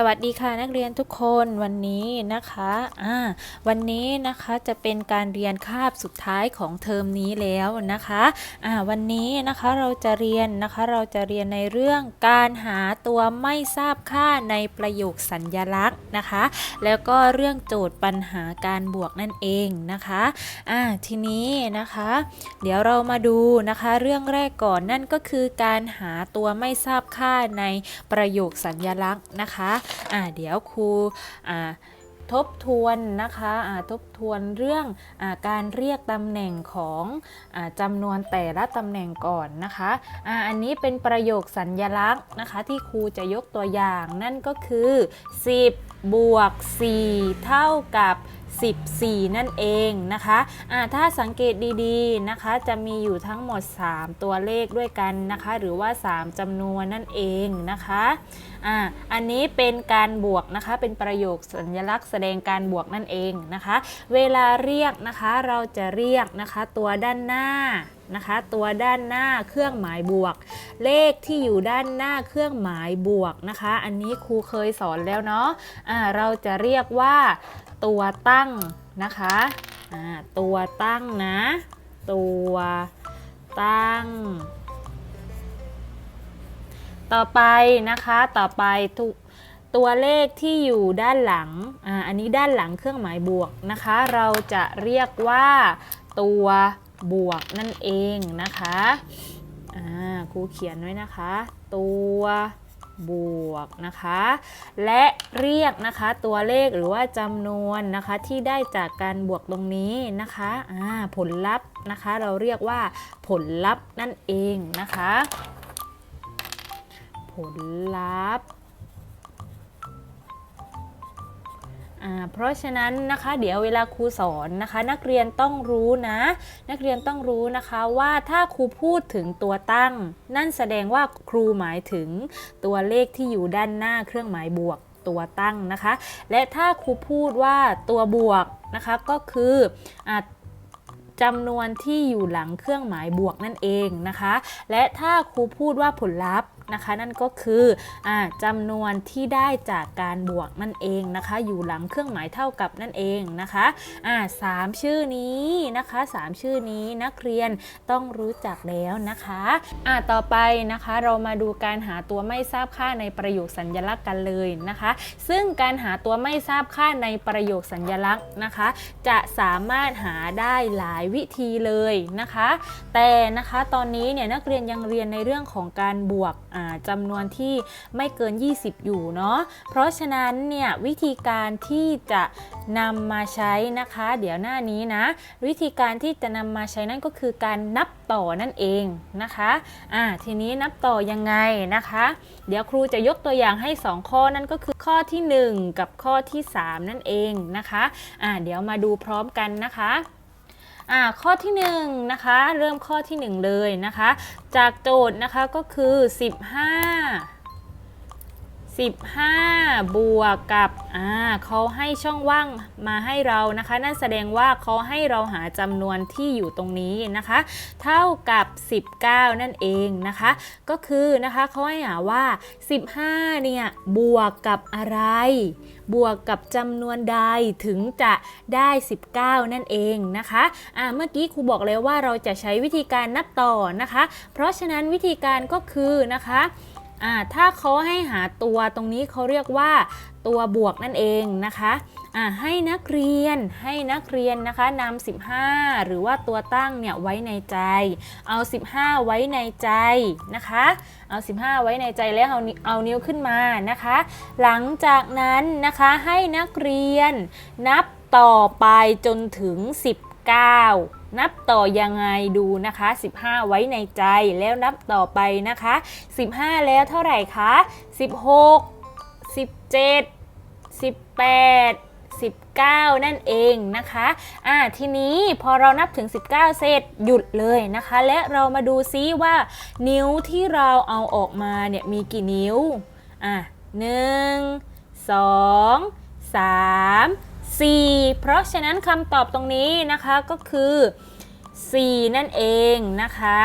สวัสดีค่ะนักเรียนทุกคนวันนี้นะคะอ่าวันนี้นะคะจะเป็นการเรียนคาบสุดท้ายของเทอมนี้แล้วนะคะอ่าวันนี้นะคะเราจะเรียนนะคะเราจะเรียนในเรื่องการหาตัวไม่ทราบค่าในประโยคสัญญลักษณ์นะคะ แล้วก็เรื่องโจทย์ปัญหาการบวกนั่นเองนะคะอ่าทีนี้นะคะ เดี๋ยวเรามาดูนะคะเรื่องแรกก่อนนั่นก็คือการหาตัวไม่ทราบค่าในประโยคสัญลักษณ์นะคะอ่าเดี๋ยวครูอ่าทบทวนนะคะทบทวนเรื่องอการเรียกตำแหน่งของอจำนวนแต่ละตำแหน่งก่อนนะคะออันนี้เป็นประโยคสัญลักษณ์นะคะที่ครูจะยกตัวอย่างนั่นก็คือ 10 บวก 4 เท่ากับ 14 นั่นเองนะคะะถ้าสังเกตดีๆนะคะ จะมีอยู่ทั้งหมด 3 ตัวเลขด้วยกันนะคะ หรือว่า 3จำนวนนั่นเองนะคะอ่าอันนี้เป็นการบวกนะคะ เป็นประโยคสัญลักษณ์แสดงการบวกนั่นเองนะคะ เวลาเรียกนะคะเราจะเรียกนะคะตัวด้านหน้านะคะ ตัวด้านหน้าเครื่องหมายบวก เลขที่อยู่ด้านหน้าเครื่องหมายบวกนะคะ อันนี้ครูเคยสอนแล้วเนาะะเราจะเรียกว่า ตัวตั้งนะคะตัวตั้งนะ ตัวตั้ง ต่อไปนะคะต่อไปทุกตัวเลขที่อยู่ด้านหลังอ่าอันนี้ด้านหลังเครื่องหมายบวกนะคะ เราจะเรียกว่าตัวบวกนั่นเองนะคะอ่าครูเขียนไว้นะคะ ตัว บวกนะคะ และเรียกนะคะตัวเลขหรือว่าจำนวนนะคะที่ได้จากการบวกตรงนี้นะคะอ่าผลลัพธ์นะคะ เราเรียกว่าผลลัพธ์นั่นเองนะคะ ผลลัพธ์ เพราะฉะนั้นนะคะเดี๋ยวเวลาครูสอนนะคะ นักเรียนต้องรู้นะ นักเรียนต้องรู้นะคะว่าถ้าครูพูดถึงตัวตั้ง นั่นแสดงว่าครูหมายถึงตัวเลขที่อยู่ด้านหน้าเครื่องหมายบวกตัวตั้งนะคะ และถ้าครูพูดว่าตัวบวกนะคะก็คืออจำนวนที่อยู่หลังเครื่องหมายบวกนั่นเองนะคะ และถ้าครูพูดว่าผลลัพธ์ นะคะ นั่นก็คืออจำนวนที่ได้จากการบวกนั่นเองนะคะ อยู่หลังเครื่องหมายเท่ากับนั่นเองนะคะอ่าสามชื่อนี้นะคะสามชื่อนี้นักเรียนต้องรู้จักแล้วนะคะอ่าต่อไปนะคะเรามาดูการหาตัวไม่ทราบค่าในประโยคสัญญลักษณ์กันเลยนะคะ ซึ่งการหาตัวไม่ทราบค่าในประโยคสัญญลักษณ์นะคะ จะสามารถหาได้หลายวิธีเลยนะคะ แต่นะคะตอนนี้เนี่ยนักเรียนยังเรียนในเรื่องของการบวกจำนวนที่ไม่เกิน 20 อยู่เนาะเพราะฉะนั้นเนี่ยวิธีการที่จะนำมาใช้นะคะ เดี๋ยวหน้านี้นะ วิธีการที่จะนำมาใช้นั่นก็คือการนับต่อนั่นเองนะคะอ่าทีนี้นับต่อยังไงนะคะ เดี๋ยวครูจะยกตัวอย่างให้ 2 ข้อนั่นก็คือข้อที่ 1 กับข้อที่ 3 นั่นเองนะคะอ่าเดี๋ยวมาดูพร้อมกันนะคะ อ่าข้อที่1นนะคะเริ่มข้อที่ 1 เลยนะคะ จากโจทย์นะคะก็คือ 15 15 บวกกับอ่าเขาให้ช่องว่างมาให้เรานะคะ นั่นแสดงว่าเขาให้เราหาจำนวนที่อยู่ตรงนี้นะคะ เท่ากับ 19 นั่นเองนะคะ ก็คือนะคะเขาให้หาว่า 15 เนี่ยบวกกับอะไร บวกกับจำนวนใดถึงจะได้ 19 นั่นเองนะคะอ่าเมื่อกี้ครูบอกแล้วว่าเราจะใช้วิธีการนับต่อนะคะ เพราะฉะนั้นวิธีการก็คือนะคะ อ่าถ้าเขาให้หาตัวตรงนี้เขาเรียกว่าตัวบวกนั่นเองนะคะอ่าให้นักเรียนให้นักเรียนนะคะนำ15 หรือว่าตัวตั้งเนี่ยไว้ในใจ เอา 15 ไว้ในใจนะคะเอา 15 ไว้ในใจแล้วเอาเอานิ้วขึ้นมานะคะ หลังจากนั้นนะคะให้นักเรียนนับต่อไปจนถึง 19 นับต่อยังไงดูนะคะ 15 ไว้ในใจแล้วนับต่อไปนะคะ 15 แล้วเท่าไหร่คะ 16 17 18 19 นั่นเองนะคะ อ่า ทีนี้พอเรานับถึง 19 เสร็จหยุดเลยนะคะ และเรามาดูซิว่า นิ้วที่เราเอาออกมาเนี่ยมีกี่นิ้ว อะหนึ่งสองสาม 4 เพราะฉะนั้นคำตอบตรงนี้นะคะก็คือ 4 นั่นเองนะคะ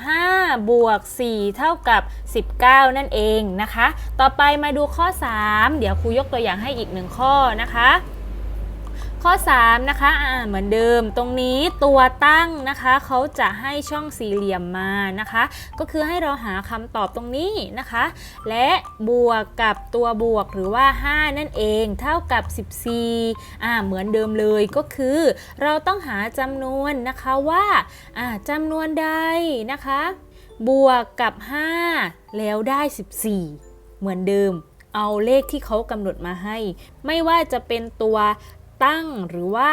15 บวก 4 เท่ากับ 19 นั่นเองนะคะ ต่อไปมาดูข้อ 3 เดี๋ยวครูยกตัวอย่างให้อีกหนึ่งข้อนะคะ ข้อ 3 นะคะอ่าเหมือนเดิม ตรงนี้ตัวตั้งนะคะเขาจะให้ช่องสี่เหลี่ยมมานะคะ ก็คือให้เราหาคำตอบตรงนี้นะคะ และบวกกับตัวบวกหรือว่า 5 นั่นเองเท่ากับ 14อ่าเหมือนเดิมเลยก็คือ เราต้องหาจำนวนนะคะว่าอ่าจำนวนใดนะคะ บวกกับ 5 แล้วได้ 14 เหมือนเดิมเอาเลขที่เขากำหนดมาให้ ไม่ว่าจะเป็นตัว ตั้งหรือว่า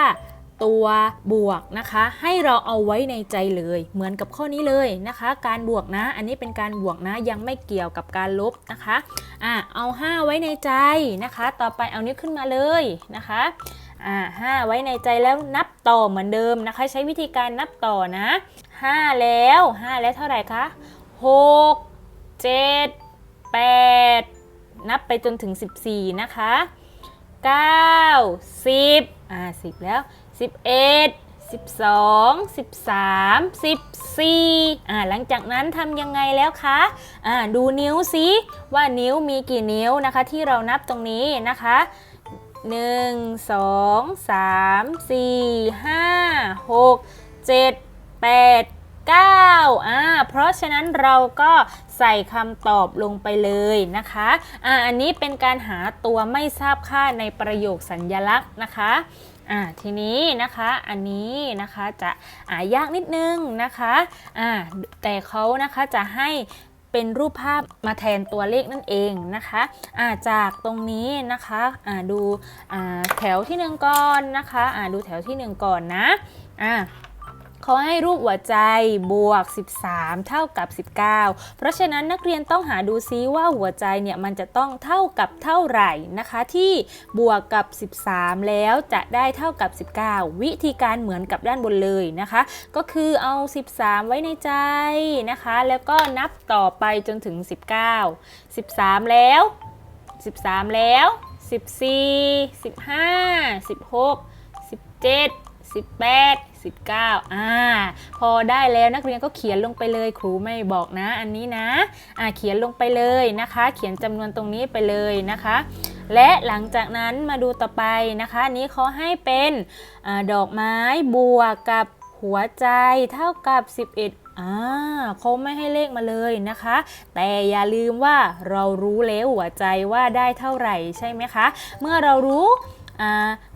ตัวบวกนะคะ ให้เราเอาไว้ในใจเลย เหมือนกับข้อนี้เลยนะคะ การบวกนะ อันนี้เป็นการบวกนะยังไม่เกี่ยวกับการลบนะคะอะเอา 5 ไว้ในใจนะคะ ต่อไปเอานิ้วขึ้นมาเลยนะคะอ่าห้าไว้ในใจแล้วนับต่อเหมือนเดิมนะคะ ใช้วิธีการนับต่อนะ 5 แล้ว 5 แล้วเท่าไหร่คะ6 7 8 นับไปจนถึง 14 นะคะ 9 10อ่า10แล้ว11 12 13 14อ่าหลังจากนั้นทำยังไงแล้วคะอ่าดูนิ้วสิว่านิ้วมีกี่นิ้วนะคะ ที่เรานับตรงนี้นะคะ1 2 3 4 5 6 7 8 9อ่าเพราะฉะนั้นเราก็ ใส่คำตอบลงไปเลยนะคะอ่าอันนี้เป็นการหาตัวไม่ทราบค่าในประโยคสัญญลักษณ์นะคะอ่าทีนี้นะคะอันนี้นะคะจะอ่ายากนิดนึงนะคะอ่าแต่เขานะคะจะให้เป็นรูปภาพมาแทนตัวเลขนั่นเองนะคะอ่าจากตรงนี้นะคะอ่าดูอ่าแถวที่หนึ่งก่อนนะคะอ่าดูแถวที่หนึ่งก่อนนะอ่า เขาให้รูปหัวใจบวก 13 เท่ากับ 19 เพราะฉะนั้นนักเรียนต้องหาดูซิว่าหัวใจเนี่ยมันจะต้องเท่ากับเท่าไหร่นะคะ ที่บวกกับ 13 แล้วจะได้เท่ากับ 19 วิธีการเหมือนกับด้านบนเลยนะคะ ก็คือเอา 13 ไว้ในใจนะคะ แล้วก็นับต่อไปจนถึง 19 13 แล้ว 13 แล้ว 14 15 16 17 18 19อ่าพอได้แล้วนักเรียนก็เขียนลงไปเลยครูไม่บอกนะ อันนี้นะอ่าเขียนลงไปเลยนะคะ เขียนจำนวนตรงนี้ไปเลยนะคะ และหลังจากนั้นมาดูต่อไปนะคะนี้เขาให้เป็นอดอกไม้บวกกับหัวใจเท่ากับ 11อ่าเขาไม่ให้เลขมาเลยนะคะ แต่อย่าลืมว่าเรารู้แล้วหัวใจว่าได้เท่าไหร่ใช่ไหมคะ เมื่อเรารู้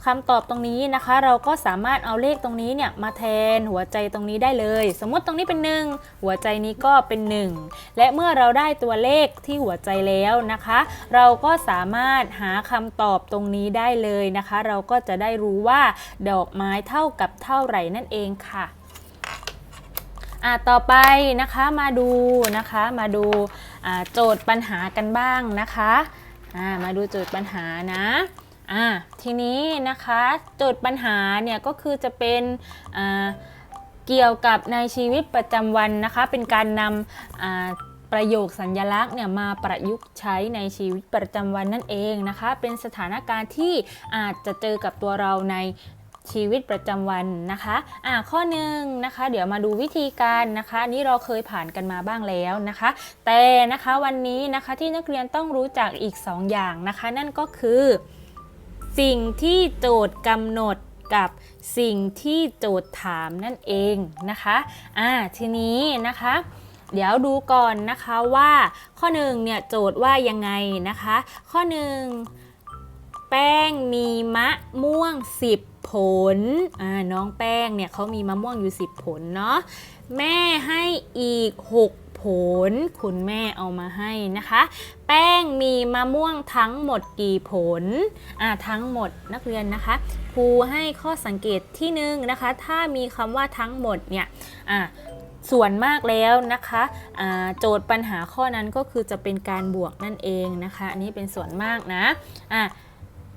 คำตอบตรงนี้นะคะ เราก็สามารถเอาเลขตรงนี้เนี่ยมาแทนหัวใจตรงนี้ได้เลย สมมติตรงนี้เป็น 1 หัวใจนี้ก็เป็น 1 และเมื่อเราได้ตัวเลขที่หัวใจแล้วนะคะ เราก็สามารถหาคำตอบตรงนี้ได้เลยนะคะ เราก็จะได้รู้ว่าดอกไม้เท่ากับเท่าไหร่นั่นเองค่ะอะต่อไปนะคะมาดูนะคะมาดูโจทย์ปัญหากันบ้างนะคะอ่ามาดูโจทย์ปัญหานะ อ่าทีนี้นะคะโจทย์ปัญหาเนี่ยก็คือจะเป็นอ่าเกี่ยวกับในชีวิตประจำวันนะคะ เป็นการนำอ่าประโยคสัญญลักษณ์เนี่ยมาประยุกต์ใช้ในชีวิตประจำวันนั่นเองนะคะ เป็นสถานการณ์ที่อาจจะเจอกับตัวเราในชีวิตประจำวันนะคะอ่าข้อหนึ่งนะคะ เดี๋ยวมาดูวิธีการนะคะนนี้เราเคยผ่านกันมาบ้างแล้วนะคะ แต่นะคะวันนี้นะคะที่นักเรียนต้องรู้จักอีก 2 อย่างนะคะ นั่นก็คือ สิ่งที่โจทย์กำหนดกับสิ่งที่โจทย์ถามนั่นเองนะคะอ่าทีนี้นะคะ เดี๋ยวดูก่อนนะคะว่าข้อหนึ่งเนี่ยโจทย์ว่ายังไงนะคะ ข้อหนึ่งแป้งมีมะม่วง 10 ผลอ่าน้องแป้งเนี่ยเขามีมะม่วงอยู่ 10 ผลเนาะแม่ให้อีก 6 ผล คุณแม่เอามาให้นะคะ แป้งมีมะม่วงทั้งหมดกี่ผลอ่าทั้งหมดนักเรียนนะคะครูให้ข้อสังเกตที่หนึ่งนะคะ ถ้ามีคำว่าทั้งหมดเนี่ยอ่าส่วนมากแล้วนะคะโจทย์ปัญหาข้อนั้นก็คือจะเป็นการบวกนั่นเองนะคะ อันนี้เป็นส่วนมากนะอ่า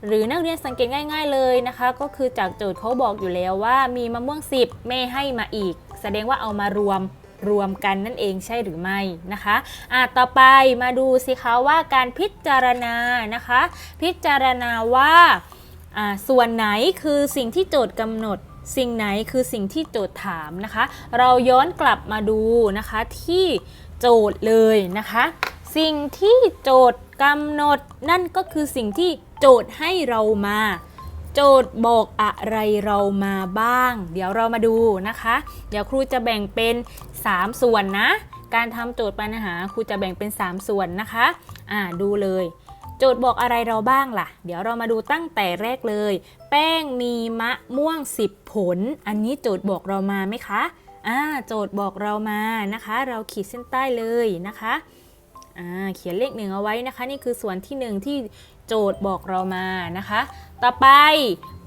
หรือนักเรียนสังเกตง่าย ๆเลยนะคะ ก็คือจากโจทย์เขาบอกอยู่แล้วว่ามีมะม่วง 10 แม่ให้มาอีก แสดงว่าเอามารวม รวมกันนั่นเองใช่หรือไม่นะคะอะต่อไปมาดูสิคะว่าการพิจารณานะคะ พิจารณาว่าอ่าส่วนไหนคือสิ่งที่โจทย์กำหนดสิ่งไหนคือสิ่งที่โจทย์ถามนะคะ เราย้อนกลับมาดูนะคะที่โจทย์เลยนะคะ สิ่งที่โจทย์กำหนดนั่นก็คือสิ่งที่โจทย์ให้เรามา โจทย์บอกอะไรเรามาบ้าง เดี๋ยวเรามาดูนะคะ เดี๋ยวครูจะแบ่งเป็น 3 ส่วนนะ การทำโจทย์ปัญหาครูจะแบ่งเป็น 3 ส่วนนะคะ อ่าดูเลย โจทย์บอกอะไรเราบ้างล่ะ เดี๋ยวเรามาดูตั้งแต่แรกเลย แป้งมีมะม่วง 10 ผล อันนี้โจทย์บอกเรามาไหมคะอ่าโจทย์บอกเรามานะคะ เราขีดเส้นใต้เลยนะคะ เขียนเลขหนึ่งเอาไว้นะคะ นี่คือส่วนที่หนึ่งที่โจทย์บอกเรามานะคะ ต่อไป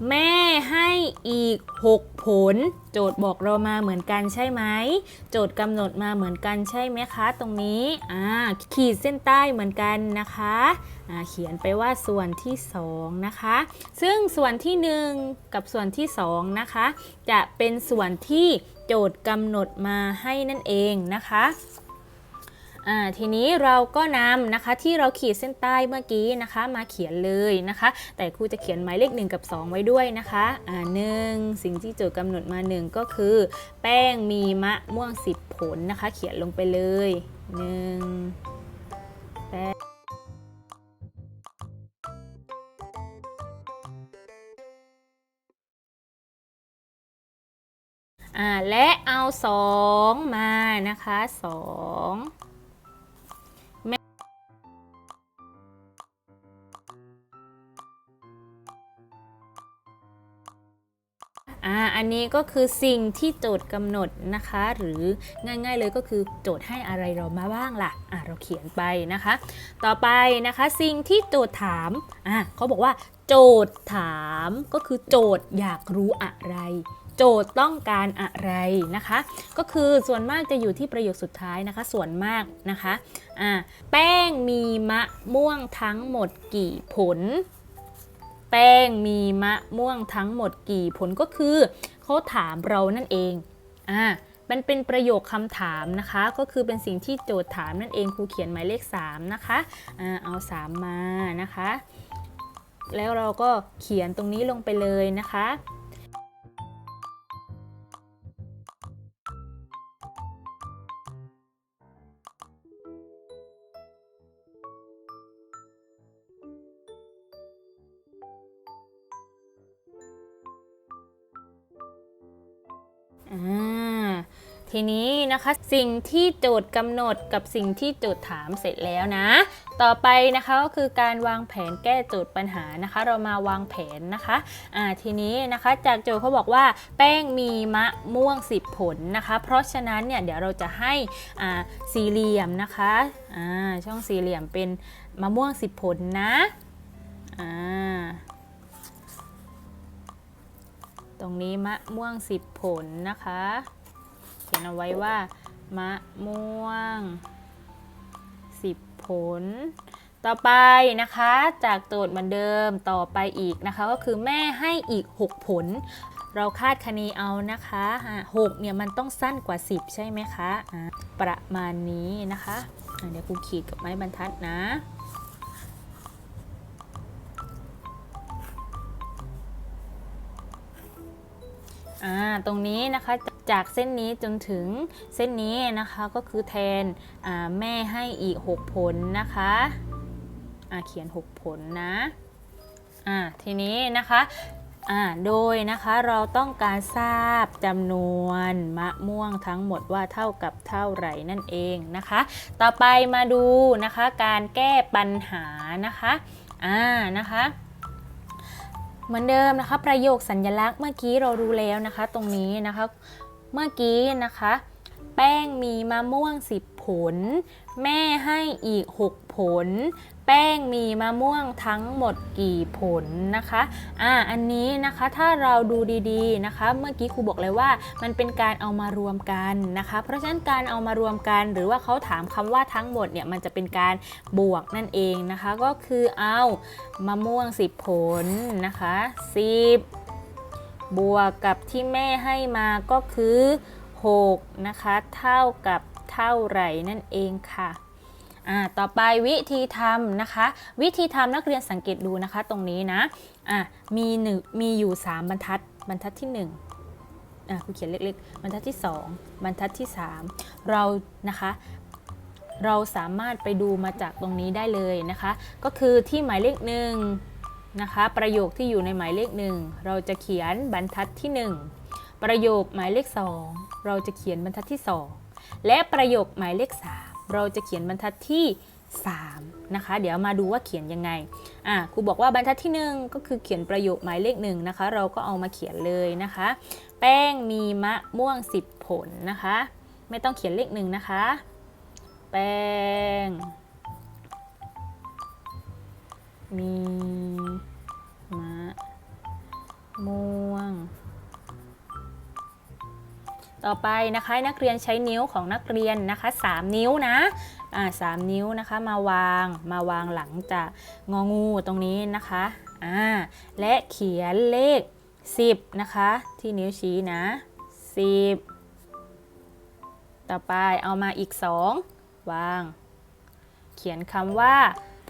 แม่ให้อีก 6 ผล โจทย์บอกเรามาเหมือนกันใช่ไหม โจทย์กำหนดมาเหมือนกันใช่ไหมคะ ตรงนี้อ่าขีดเส้นใต้เหมือนกันนะคะอ่าเขียนไปว่าส่วนที่ 2 นะคะ ซึ่งส่วนที่ 1 กับส่วนที่ 2 นะคะ จะเป็นส่วนที่โจทย์กำหนดมาให้นั่นเองนะคะ ทีนี้เราก็นำนะคะที่เราขีดเส้นใต้เมื่อกี้นะคะ มาเขียนเลยนะคะ แต่ครูจะเขียนหมายเลข 1 กับ 2 ไว้ด้วยนะคะอ่าหนึ่งสิ่งที่โจทย์กำหนดมา 1 ก็คือ แป้งมีมะม่วง 10 ผลนะคะ เขียนลงไปเลย1แป้งและเอา 2 มานะคะ 2 อ่าอันนี้ก็คือสิ่งที่โจทย์กำหนดนะคะ หรือง่ายๆเลยก็คือโจทย์ให้อะไรเรามาบ้างล่ะอ่าเราเขียนไปนะคะ ต่อไปนะคะสิ่งที่โจทย์ถามอ่าเขาบอกว่า โจทย์ถามก็คือโจทย์อยากรู้อะไร โจทย์ต้องการอะไรนะคะ ก็คือส่วนมากจะอยู่ที่ประโยคสุดท้ายนะคะ ส่วนมากนะคะอ่าแป้งมีมะม่วงทั้งหมดกี่ผล แป้งมีมะม่วงทั้งหมดกี่ผลก็คือเขาถามเรานั่นเองอ่ามันเป็นประโยคคำถามนะคะ ก็คือเป็นสิ่งที่โจทย์ถามนั่นเองครูเขียนหมายเลข 3 นะคะอ่าเอา 3 มานะคะ แล้วเราก็เขียนตรงนี้ลงไปเลยนะคะ อ่าทีนี้นะคะสิ่งที่โจทย์กำหนดกับสิ่งที่โจทย์ถามเสร็จแล้วนะ ต่อไปนะคะก็คือการวางแผนแก้โจทย์ปัญหานะคะ เรามาวางแผนนะคะอ่าทีนี้นะคะจากโจทย์เขาบอกว่า แป้งมีมะม่วง 10 ผลนะคะ เพราะฉะนั้นเนี่ยเดี๋ยวเราจะให้อ่าสี่เหลี่ยมนะคะอ่าช่องสี่เหลี่ยมเป็นมะม่วง 10 ผลนะอ่า ตรงนี้มะม่วง10ผลนะคะ เขียนเอาไว้ว่า มะม่วง10ผล ต่อไปนะคะจากโจทย์เหมือนเดิมต่อไปอีกนะคะ ก็คือแม่ให้อีก 6 ผล เราคาดคะเนเอานะคะหกเนี่ยมันต้องสั้นกว่า 10 ใช่ไหมคะะประมาณนี้นะคะอะเดี๋ยวครูขีดกับไม้บรรทัดนะ อ่าตรงนี้นะคะจากเส้นนี้จนถึงเส้นนี้นะคะก็คือแทนแม่ให้อีก 6 ผลนะคะเขียน 6 ผลนะทีนี้นะคะโดยนะคะเราต้องการทราบจำนวนมะม่วงทั้งหมดว่าเท่ากับเท่าไหร่นั่นเองนะคะ ต่อไปมาดูนะคะการแก้ปัญหานะคะอ่านะคะ เหมือนเดิมนะคะ ประโยคสัญลักษณ์เมื่อกี้เรารู้แล้วนะคะ ตรงนี้นะคะ เมื่อกี้นะคะ แป้งมีมะม่วง 10 ผล แม่ให้อีก 6 ผล แป้งมีมะม่วงทั้งหมดกี่ผลนะคะอ่าอันนี้นะคะถ้าเราดูดีๆนะคะ เมื่อกี้ครูบอกเลยว่า มันเป็นการเอามารวมกันนะคะ เพราะฉะนั้นการเอามารวมกัน หรือว่าเขาถามคำว่าทั้งหมดเนี่ยมันจะเป็นการบวกนั่นเองนะคะ ก็คือเอามะม่วง 10 ผลนะคะ 10บวกกับที่แม่ให้มาก็คือ 6 นะคะ เท่ากับเท่าไหร่นั่นเองค่ะ อ่าต่อไปวิธีทำนะคะ วิธีทำนักเรียนสังเกตดูนะคะตรงนี้นะอะมีหนึ่งมีอยู่ 3 บรรทัด บรรทัดที่อะครูเขียนเล็กๆ บรรทัดที่ 2 บรรทัดที่ 3 เรานะคะเราสามารถไปดูมาจากตรงนี้ได้เลยนะคะ ก็คือที่หมายเลขหนึ่งนะคะประโยคที่อยู่ในหมายเลขหนึ่งเราจะเขียนบรรทัดที่ 1 ประโยคหมายเลข 2 เราจะเขียนบรรทัดที่ 2 และประโยคหมายเลข3 เราจะเขียนบรรทัดที่ 3 นะคะ เดี๋ยวมาดูว่าเขียนยังไงอะครูบอกว่าบรรทัดที่ 1 ก็คือเขียนประโยคหมายเลขหนึ่งนะคะ เราก็เอามาเขียนเลยนะคะ แป้งมีมะม่วง 10 ผลนะคะ ไม่ต้องเขียนเลขหนึ่งนะคะ แป้ง มี ต่อไปนะคะนักเรียนใช้นิ้วของนักเรียนนะคะ 3 นิ้วนะอ่าสามนิ้วนะคะมาวางมาวางหลังจากงองูตรงนี้นะคะอ่าและเขียนเลข 10 นะคะ ที่นิ้วชี้นะ 10 ต่อไปเอามาอีก 2 วาง เขียนคำว่า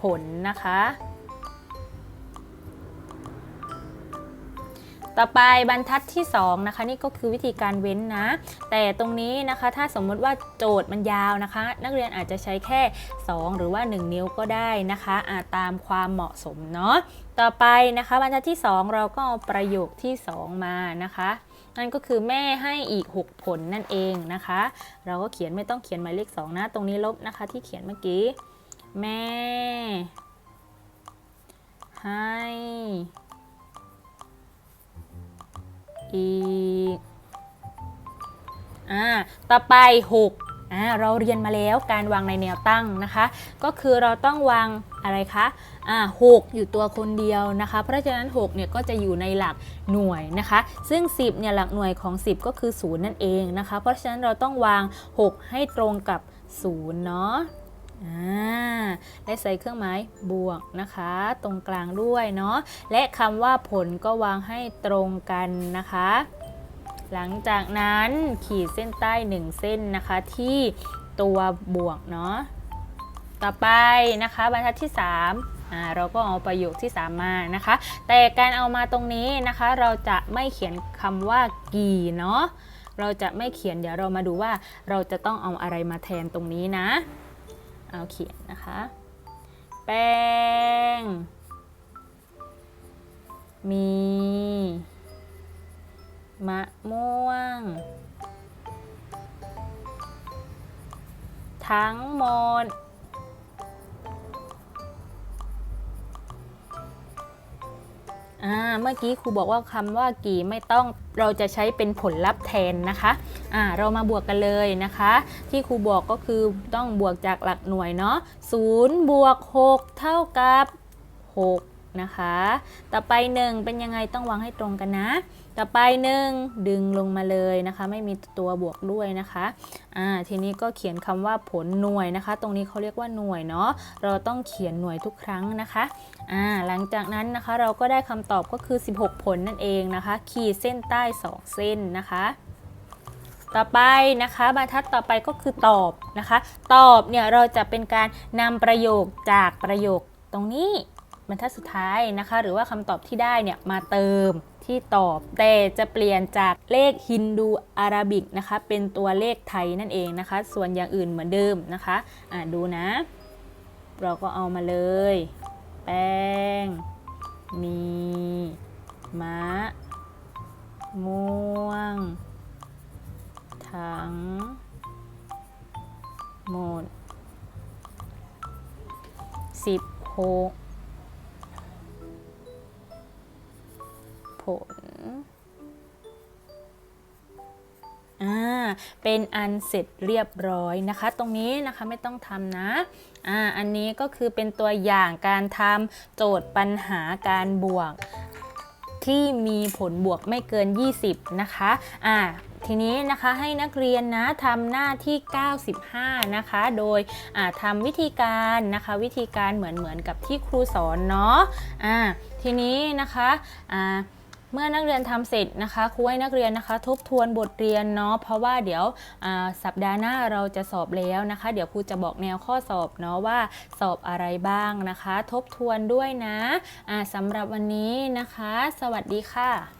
ผลนะคะ ต่อไปบรรทัดที่2นะคะนี่ก็คือวิธีการเว้นนะ แต่ตรงนี้นะคะถ้าสมมติว่าโจทย์มันยาวนะคะ นักเรียนอาจจะใช้แค่ 2 หรือว่า 1 นิ้วก็ได้นะคะอาตามความเหมาะสมเนาะต่อไปนะคะบรรทัดที่ 2 เราก็เอาประโยคที่ 2 มานะคะนั่นก็คือแม่ให้อีก 6 ผลนั่นเองนะคะ เราก็เขียนไม่ต้องเขียนหมายเลข2นะ ตรงนี้ลบนะคะที่เขียนเมื่อกี้ แม่ ให้ อีกอ่าต่อไป 6อ่าเราเรียนมาแล้วการวางในแนวตั้งนะคะ ก็คือเราต้องวางอะไรคะอ่า6อยู่ตัวคนเดียวนะคะ เพราะฉะนั้น6เนี่ยก็จะอยู่ในหลักหน่วยนะคะ ซึ่ง 10เนี่ยหลักหน่วยของ 10 ก็คือ 0 นั่นเองนะคะ เพราะฉะนั้นเราต้องวาง 6 ให้ตรงกับ0เนาะอ่า และใส่เครื่องหมายบวกนะคะ ตรงกลางด้วยเนาะและคำว่าผลก็วางให้ตรงกันนะคะ หลังจากนั้นขีดเส้นใต้1เส้นนะคะที่ตัวบวกเนาะต่อไปนะคะบรรทัดที่ 3เราก็เอาประโยคที่ 3 มานะคะ แต่การเอามาตรงนี้นะคะ เราจะไม่เขียนคำว่ากี่เนาะเราจะไม่เขียนเดี๋ยวเรามาดูว่าเราจะต้องเอาอะไรมาแทนตรงนี้นะ เอาเขียนนะคะ แป้ง มี มะม่วง ทั้งหมด อ่าเมื่อกี้ครูบอกว่าคำว่ากี่ไม่ต้องเราจะใช้เป็นผลลัพธ์แทนนะคะอ่าเรามาบวกกันเลยนะคะ ที่ครูบอกก็คือต้องบวกจากหลักหน่วยเนาะ0บวก6เท่ากับ 6 นะคะ ต่อไป 1 เป็นยังไงต้องวางให้ตรงกันนะ ต่อไป1ดึงลงมาเลยนะคะ ไม่มีตัวบวกด้วยนะคะอ่าทีนี้ก็เขียนคำว่าผลหน่วยนะคะ ตรงนี้เขาเรียกว่าหน่วยเนาะเราต้องเขียนหน่วยทุกครั้งนะคะอ่าหลังจากนั้นนะคะเราก็ได้คำตอบก็คือ 16 ผลนั่นเองนะคะ ขีดเส้นใต้ 2 เส้นนะคะต่อไปนะคะบรรทัดต่อไปก็คือตอบนะคะ ตอบเนี่ยเราจะเป็นการนำประโยคจากประโยคตรงนี้บรรทัดสุดท้ายนะคะ หรือว่าคำตอบที่ได้เนี่ยมาเติม ที่ตอบ แต่จะเปลี่ยนจากเลขฮินดูอาราบิกนะคะ เป็นตัวเลขไทยนั่นเองนะคะ ส่วนอย่างอื่นเหมือนเดิมนะคะอ่าดูนะ เราก็เอามาเลย แป้ง มีมะม่วง ทั้ง หมดสิบหก ลอ่าเป็นอันเสร็จเรียบร้อยนะคะ ตรงนี้นะคะไม่ต้องทำนะอ่าอันนี้ก็คือเป็นตัวอย่างการทำโจทย์ปัญหาการบวก ที่มีผลบวกไม่เกิน 20 นะคะอ่าทีนี้นะคะให้นักเรียนนะทำหน้าที่ 95 นะคะ โดยอ่าทำวิธีการนะคะ วิธีการเหมือนเหมือนกับที่ครูสอนเนาะอ่าทีนี้นะคะอ่า เมื่อนักเรียนทำเสร็จนะคะครูให้นักเรียนนะคะ ทบทวนบทเรียนเนาะเพราะว่าเดี๋ยวสัปดาห์หน้าเราจะสอบแล้วนะคะ เดี๋ยวครูจะบอกแนวข้อสอบเนาะว่าสอบอะไรบ้างนะคะ ทบทวนด้วยนะอ่าสำหรับวันนี้นะคะ สวัสดีค่ะ